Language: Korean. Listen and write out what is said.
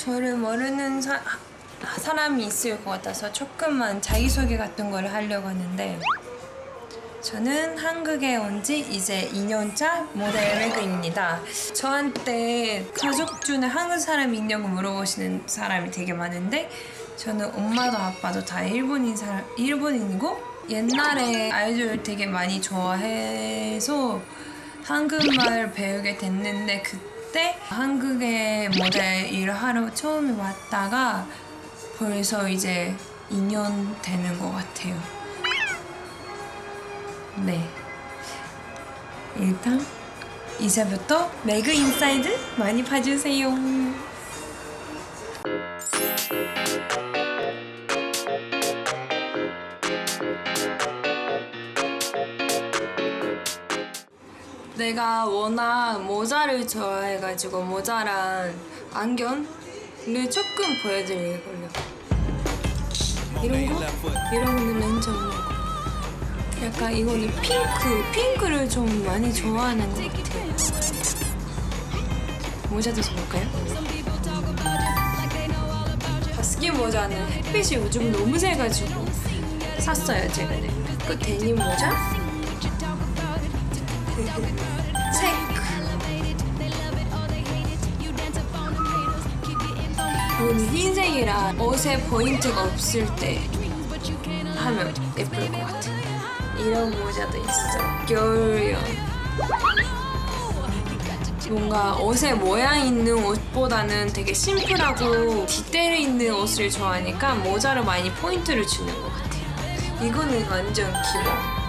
저를 모르는 사, 사람이 있을 것 같아서 조금만 자기소개 같은 걸 하려고 하는데 저는 한국에 온 지 이제 2년차 모델 레그입니다. 저한테 가족 중에 한국 사람이 있냐고 물어보시는 사람이 되게 많은데 저는 엄마도 아빠도 다 일본인 사람, 일본인이고 옛날에 아이돌 되게 많이 좋아해서 한국말 배우게 됐는데 그 때 한국에 모델 일을 하러 처음에 왔다가 벌써 이제 2년 되는 것 같아요. 네. 일단 이제부터 매그 인사이드 많이 봐주세요. 내가 워낙 모자를 좋아해가지고 모자랑 안경을 조금 보여드리려고 이런 거? 이런 거는 거 약간 이거는 핑크 핑크를 좀 많이 좋아하는 것 같아요 모자도 써볼까요? 바스킨 모자는 햇빛이 요즘 너무 세가지고 샀어요 최근에 그 데님 모자? 이거는 흰색이라 옷에 포인트가 없을 때 하면 예쁠 것 같아. 이런 모자도 있어. 겨울용. 뭔가 옷에 모양 있는 옷보다는 되게 심플하고 디테일 있는 옷을 좋아하니까 모자로 많이 포인트를 주는 것 같아요. 이거는 완전 기본